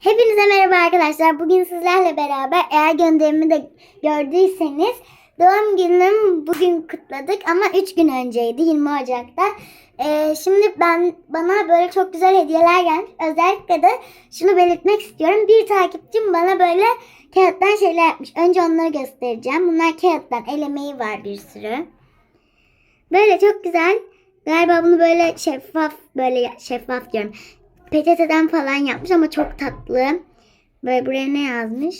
Hepinize merhaba arkadaşlar. Bugün sizlerle beraber eğer gönderimi de gördüyseniz doğum günüm bugün kutladık ama 3 gün önceydi 20 Ocak'ta. Ee, şimdi ben bana böyle çok güzel hediyeler gelmiş. Özellikle de şunu belirtmek istiyorum. Bir takipçim bana böyle kağıttan şeyler yapmış. Önce onları göstereceğim. Bunlar kağıttan el emeği var bir sürü. Böyle çok güzel. Galiba bunu böyle şeffaf böyle şeffaf diyorum. Peçeteden falan yapmış ama çok tatlı. Böyle buraya ne yazmış?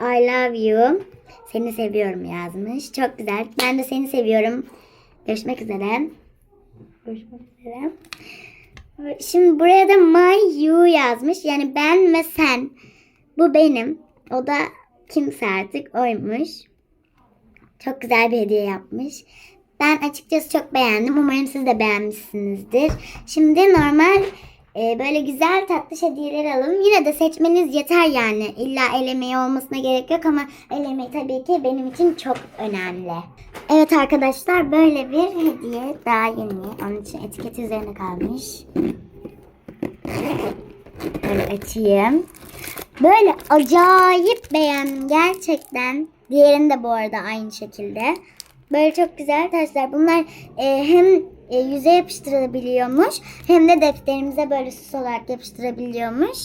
I love you. Seni seviyorum yazmış. Çok güzel. Ben de seni seviyorum. Görüşmek üzere. Görüşmek üzere. Şimdi buraya da my you yazmış. Yani ben ve sen. Bu benim. O da kimse artık oymuş. Çok güzel bir hediye yapmış. Ben açıkçası çok beğendim. Umarım siz de beğenmişsinizdir. Şimdi normal e, böyle güzel tatlı hediyeler alalım. Yine de seçmeniz yeter yani. İlla el emeği olmasına gerek yok ama el emeği tabii ki benim için çok önemli. Evet arkadaşlar böyle bir hediye daha yeni. Onun için etiket üzerine kalmış. Böyle açayım. Böyle acayip beğendim gerçekten. Diğerini de bu arada aynı şekilde. Böyle çok güzel taşlar. Bunlar e, hem e, yüze yapıştırılabiliyormuş hem de defterimize böyle süs olarak yapıştırabiliyormuş.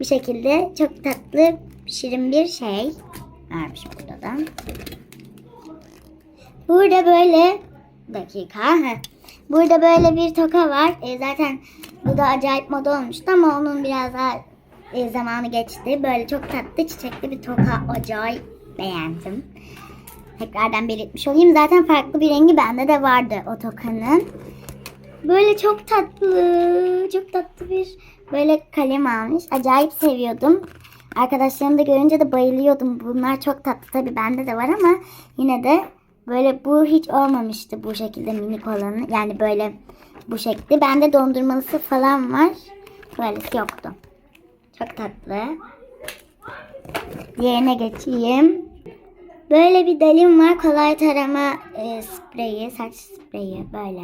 Bir şekilde çok tatlı, şirin bir şey varmış burada da. Burada böyle dakika. Burada böyle bir toka var. E, zaten bu da acayip moda olmuştu ama onun biraz daha e, zamanı geçti. Böyle çok tatlı çiçekli bir toka. Acayip beğendim. Tekrardan belirtmiş olayım. Zaten farklı bir rengi bende de vardı o tokanın. Böyle çok tatlı, çok tatlı bir böyle kalem almış. Acayip seviyordum. Arkadaşlarım da görünce de bayılıyordum. Bunlar çok tatlı tabii bende de var ama yine de böyle bu hiç olmamıştı bu şekilde minik olanı. Yani böyle bu şekilde. Bende dondurmalısı falan var. Böylesi yoktu. Çok tatlı. Diğerine geçeyim. Böyle bir dalim var. Kolay tarama e, spreyi, saç spreyi böyle.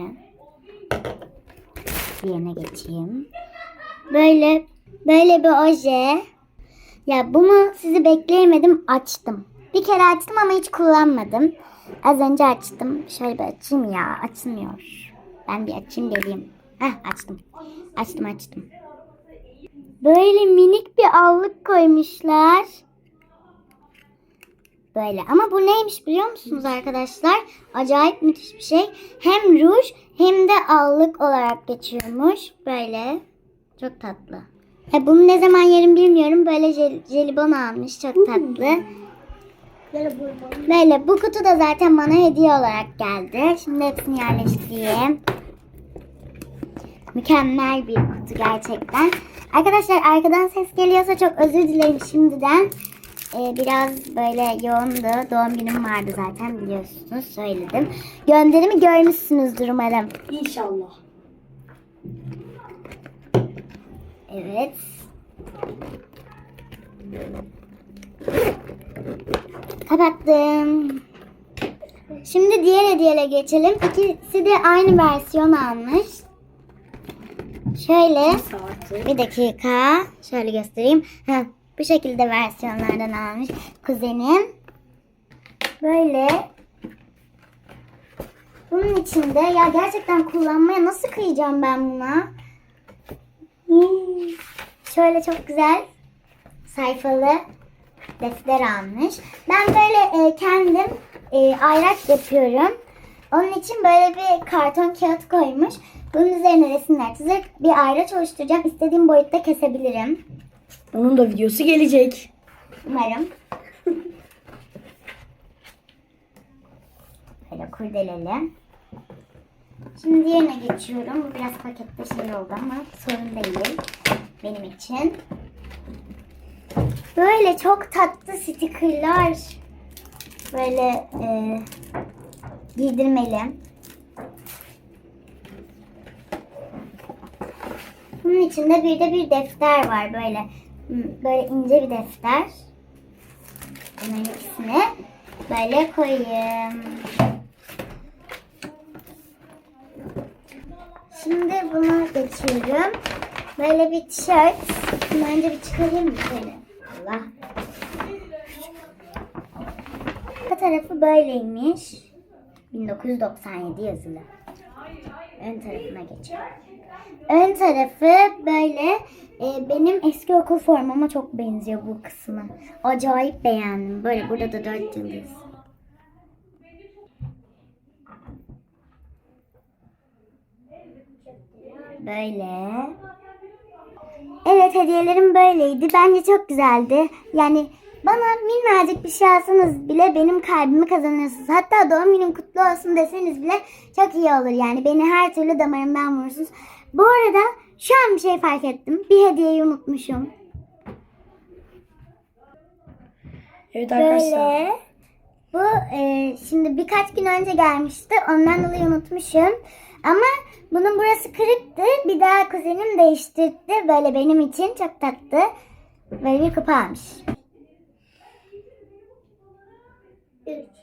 Diğerine geçeyim. Böyle böyle bir oje. Ya bunu sizi bekleyemedim açtım. Bir kere açtım ama hiç kullanmadım. Az önce açtım. Şöyle bir açayım ya. Açılmıyor. Ben bir açayım geleyim. Heh açtım. Açtım açtım. Böyle minik bir allık koymuşlar. Böyle ama bu neymiş biliyor musunuz arkadaşlar? Acayip müthiş bir şey. Hem ruj hem de allık olarak geçiyormuş. Böyle. Çok tatlı. E bunu ne zaman yerim bilmiyorum. Böyle jel, jelibon almış. Çok tatlı. Böyle bu kutu da zaten bana hediye olarak geldi. Şimdi hepsini yerleştireyim. Mükemmel bir kutu gerçekten. Arkadaşlar arkadan ses geliyorsa çok özür dilerim şimdiden. Ee, biraz böyle yoğundu. Doğum günüm vardı zaten biliyorsunuz söyledim. Gönderimi görmüşsünüzdür umarım. İnşallah. Evet. Kapattım. Şimdi diğer hediyele geçelim. İkisi de aynı versiyon almış. Şöyle bir dakika. Şöyle göstereyim. Heh, bu şekilde versiyonlardan almış kuzenim. Böyle. Bunun içinde ya gerçekten kullanmaya nasıl kıyacağım ben buna? Şöyle çok güzel sayfalı defter almış. Ben böyle e, kendim e, ayraç yapıyorum. Onun için böyle bir karton kağıt koymuş. Bunun üzerine resimler çizerek bir ayraç oluşturacağım. İstediğim boyutta kesebilirim. Onun da videosu gelecek. Umarım. Böyle kurdeleli. Şimdi diğerine geçiyorum. Bu biraz pakette şey oldu ama sorun değil benim için. Böyle çok tatlı stickerlar. Böyle e, giydirmeli. Bunun içinde bir de bir defter var böyle. Böyle ince bir defter. Bunların ikisini böyle koyayım. Şimdi buna geçiyorum. Böyle bir tişört. Bunu önce bir çıkarayım mı şöyle? Allah. Arka tarafı böyleymiş. 1997 yazılı. Ön tarafına geçelim. Ön tarafı böyle e, benim eski okul formama çok benziyor bu kısmı. Acayip beğendim. Böyle burada da dört yıldız. Böyle. Evet hediyelerim böyleydi. Bence çok güzeldi. Yani bana minnacık bir şey alsanız bile benim kalbimi kazanırsınız. Hatta doğum günüm kutlu olsun deseniz bile çok iyi olur. Yani beni her türlü damarımdan vurursunuz. Bu arada şu an bir şey fark ettim. Bir hediyeyi unutmuşum. Evet arkadaşlar. Böyle. Bu e, şimdi birkaç gün önce gelmişti. Ondan dolayı unutmuşum. Ama bunun burası kırıktı. Bir daha kuzenim değiştirdi. Böyle benim için çok tatlı. Böyle bir kupa almış. is